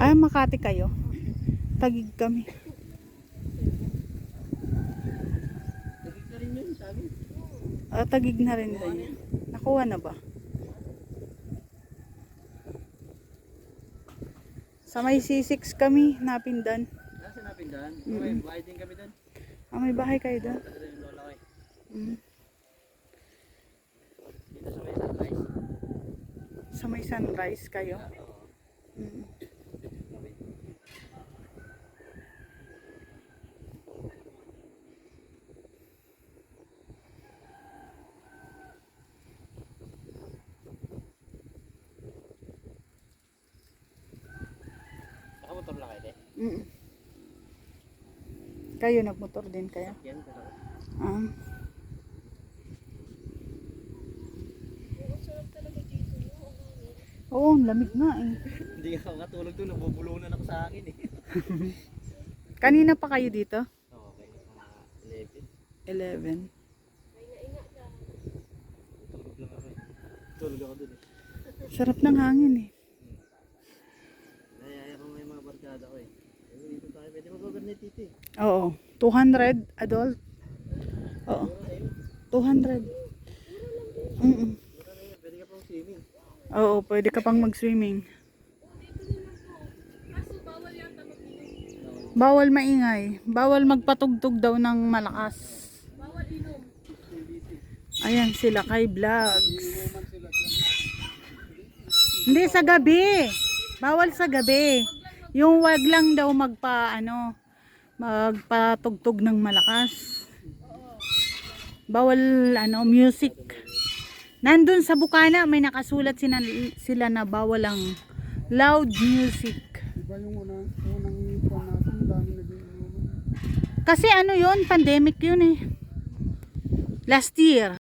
Ay, Makati kayo. Tagig kami. Tagig na rin yun, sabi. Ah, tagig na rin daw yun. Nakuha na ba? Sa may C6 kami, napindan. Nasa napindahan? Mm. Okay, bahay din kami doon. Ah, may bahay kayo doon? Kasi yung lola ko eh. Mm. Dito sa may sunrise. Sa may sunrise kayo? Mm. Kami. Nakamotor lang kayo, eh. Mm. Kayo nagmotor din kayo? Yan, pero Ah. Oo, ang lamig nga eh. Hindi ako katulog doon, nabubulunan ako sa akin eh. Kanina pa kayo dito? Oo, okay. Mga 11. 11. Tulog lang ako eh. Tulog ako doon eh. Sarap ng hangin eh. Nayaya ko may mga barkada ko eh. Eh, dito tayo, pwede eh. Oo. 200 adult. Oo. Mura na yun. 200. Mm yun, pwede ka pang swimming. Oo, pwede ka pang mag-swimming. Bawal maingay. Bawal magpatugtog daw ng malakas. Ayan sila kay vlogs. Hindi sa gabi. Bawal sa gabi. Yung wag lang daw magpa ano magpatugtog ng malakas. Bawal ano music. Nandun sa bukana may nakasulat sila, sila na bawal ang loud music. Iba yung unang, unang kuwan natin, dami naging inuman. Kasi ano yun, pandemic yun eh. Last year.